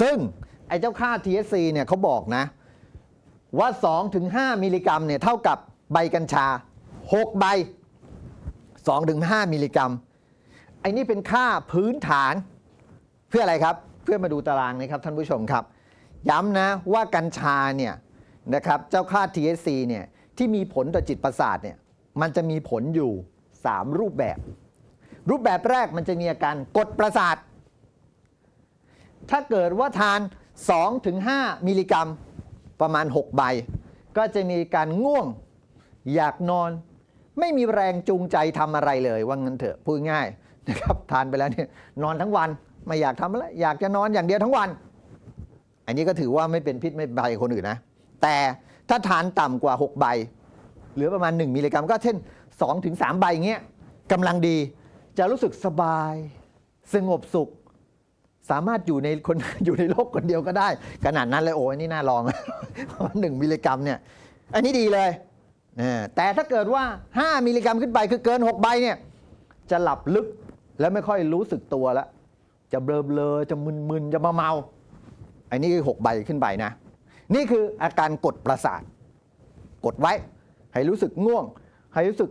ซึ่งไอ้เจ้าค่า THC เนี่ยเขาบอกนะ ว่า 2-5 มิลลิกรัมเนี่ยเท่ากับใบกัญชา 6 ใบ 2-5 มิลลิกรัมไอ้นี่เป็นค่าพื้นฐาน เพื่ออะไรครับ เพื่อมาดูตารางนะครับท่านผู้ชมครับ ย้ำนะว่ากัญชาเนี่ยนะครับเจ้าค่า THC เนี่ยที่มีผลต่อจิตประสาทเนี่ยมันจะมีผลอยู่ 3 รูปแบบ รูปแบบแรกมันจะมีอาการกดประสาท ถ้าเกิดว่าทาน 2-5 มิลลิกรัมประมาณ 6 ใบ ก็จะมีการง่วงอยากนอน ไม่มีแรงจูงใจทำอะไรเลย ว่างั้นเถอะพูดง่ายนะครับทานไปแล้วเนี่ยนอนทั้งวันไม่อยากทำอะไรอยากจะนอนอย่างเดียวทั้งวัน อันนี้ก็ถือว่าไม่เป็นพิษไม่ใบคนอื่นนะ แต่ถ้าทานต่ำกว่า 6 ใบหลือประมาณ 1 มิลลิกรัม ก็เช่น 2-3 ใบเงี้ยกำลังดีจะรู้สึกสบาย สงบสุข สามารถอยู่ในคนอยู่ในโลกคนเดียวก็ได้ ขนาดนั้นเลยโอ้ยนี่น่าลองหนึ่งมิลลิกรัมเนี่ยอันนี้ดีเลยนะแต่ถ้าเกิดว่า 5 มิลลิกรัมขึ้นไปคือเกิน 6 ใบเนี่ยจะหลับลึกแล้วไม่ค่อยรู้สึกตัวแล้ว จะเบลอเบลอจะมึนๆ จะมาเมา อันนี้คือ 6 ใบขึ้นไปนะ นี่คืออาการกดประสาท กดไว้ ให้รู้สึกง่วง ให้รู้สึก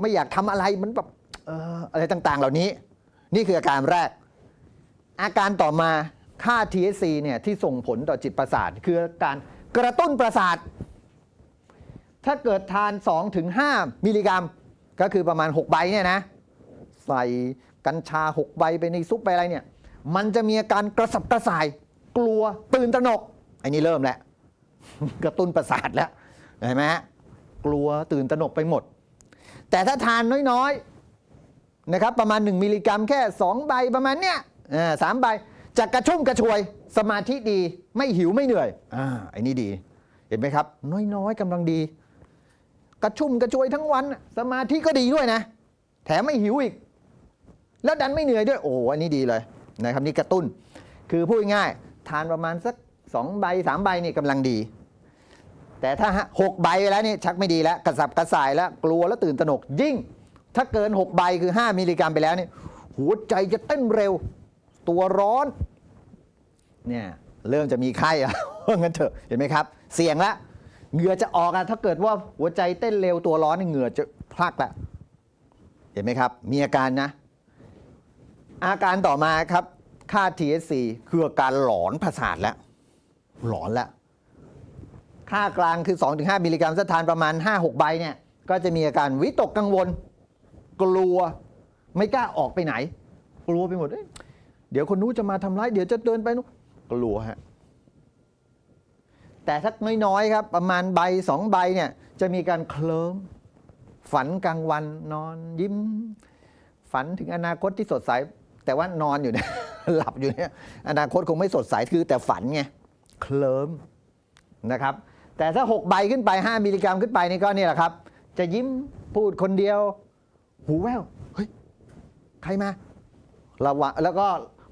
ไม่อยากทำอะไรมันแบบอออะไรต่างๆ เหล่านี้ นี่คืออาการแรก อาการต่อมาค่า THC เนี่ยที่ส่งผลต่อจิตประสาท คือการกระตุ้นประสาท ถ้าเกิดทาน 2-5 มิลลิกรัม ก็คือประมาณ 6 ใบเนี่ยนะ ใส่กัญชา 6 ใบไปในซุปไปอะไรเนี่ย มันจะมีอาการกระสับกระส่าย กลัวตื่นตระหนก อันนี้เริ่มแล้ว กระตุ้นประสาทแล้ว เห็นไหมฮะกลัวตื่นตระหนกไปหมด แต่ถ้าทานน้อยๆนะครับประมาณ 1 มิลลิกรัมแค่ 2 ใบประมาณเนี้ย สามใบจะกระชุ่มกระชวย สมาธิดีไม่หิวไม่เหนื่อยอ่าไอ้นี่ดี เห็นไหมครับ น้อยๆกำลังดี กระชุ่มกระชวยทั้งวัน สมาธิก็ดีด้วยนะ แถมไม่หิวอีก แล้วดันไม่เหนื่อยด้วย โอ้อันนี้ดีเลยนะครับนี่กระตุ้น คือพูดง่ายทานประมาณสัก2ใบ3ใบนี่กำลังดี แต่ถ้าหกใบแล้วนี่ชักไม่ดีแล้ว กระสับกระส่ายแล้วกลัวแล้วตื่นตระหนกยิ่ง ถ้าเกิน6ใบคือ 5มิลลิกรัมไปแล้วนี่หัวใจจะเต้นเร็ว ตัวร้อนเนี่ยเริ่มจะมีไข้อะว่างั้นเถอะเห็นไหมครับ เสี่ยงละเหงื่อจะออกอะถ้าเกิดว่าหัวใจเต้นเร็วตัวร้อนเหงื่อจะพลักละเห็นไหมครับ มีอาการนะ อาการต่อมาครับค่า THC คืออาการหลอนประสาทแล้ว หลอนแล้ว ค่ากลางคือ 2-5 มิลลิกรัมถ้าทานประมาณ 5-6 ใบเนี่ย ก็จะมีอาการวิตกกังวล กลัว ไม่กล้าออกไปไหน กลัวไปหมดเอ้ย เดี๋ยวคนนู้นจะมาทำร้าย เดี๋ยวจะเดินไปนู้นกลัวฮะแต่ถ้าน้อยๆครับ ประมาณใบสองใบเนี่ยจะมีการเคลิ้มฝันกลางวันนอนยิ้ม ฝันถึงอนาคตที่สดใส แต่ว่านอนอยู่เนี่ยหลับอยู่เนี่ยอนาคตคงไม่สดใสคือแต่ฝันไงเคลิ้มนะครับ แต่ถ้า 6 ใบขึ้นไป 5 มิลลิกรัมขึ้นไปนี่ก็นี่แหละครับ จะยิ้มพูดคนเดียว หูแววเฮ้ยใครมาระวะแล้วก็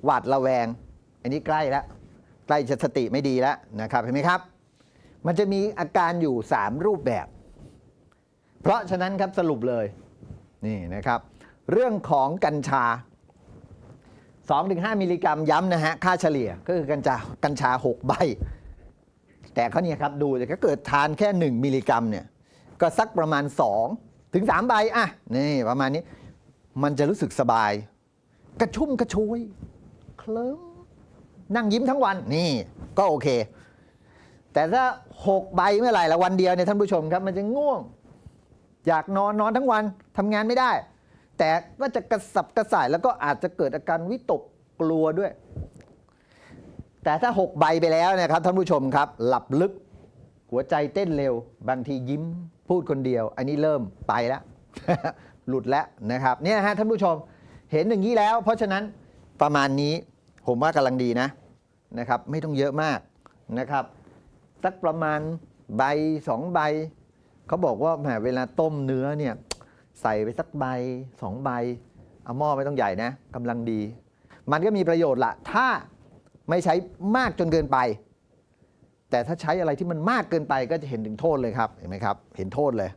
หวาดระแวง อันนี้ใกล้แล้วใกล้จะสติไม่ดีแล้วนะครับเห็นไหมครับ มันจะมีอาการอยู่ 3 รูปแบบ เพราะฉะนั้นครับสรุปเลยนี่นะครับ เรื่องของกัญชา 2-5 มิลลิกรัมย้ำนะฮะค่าเฉลี่ยก็คือกัญชากัญชา 6 ใบ แต่เขาเนี่ยครับดูแต่ถ้าเกิดทานแค่ 1 มิลลิกรัมเนี่ยก็สักประมาณ 2 ถึง 3 ใบอะนี่ประมาณนี้มันจะรู้สึกสบาย กระชุ่มกระชวย เคลิ้มนั่งยิ้มทั้งวันนี่ก็โอเค แต่ถ้า6ใบเมื่อไหร่ละวันเดียวเนี่ยท่านผู้ชมครับมันจะง่วง อยากนอนนอนทั้งวันทำงานไม่ได้ แต่ก็จะกระสับกระส่ายแล้วก็อาจจะเกิดอาการวิตกกลัวด้วย แต่ถ้า6ใบไปแล้วนะครับท่านผู้ชมครับ หลับลึกหัวใจเต้นเร็ว บางทียิ้มพูดคนเดียว อันนี้เริ่มไปแล้วหลุดแล้วนะครับเนี่ยฮะท่านผู้ชมเห็นอย่างนี้แล้ว เพราะฉะนั้นประมาณนี้ ผมว่ากำลังดีนะนะครับไม่ต้องเยอะมากนะครับ สักประมาณใบสองใบเขาบอกว่าแหมเวลาต้มเนื้อเนี่ยใส่ไปสักใบสองใบเอาหม้อไม่ต้องใหญ่นะกำลังดี มันก็มีประโยชน์ละถ้าไม่ใช้มากจนเกินไป แต่ถ้าใช้อะไรที่มันมากเกินไปก็จะเห็นถึงโทษเลยครับเห็นไหมครับ เห็นโทษเลย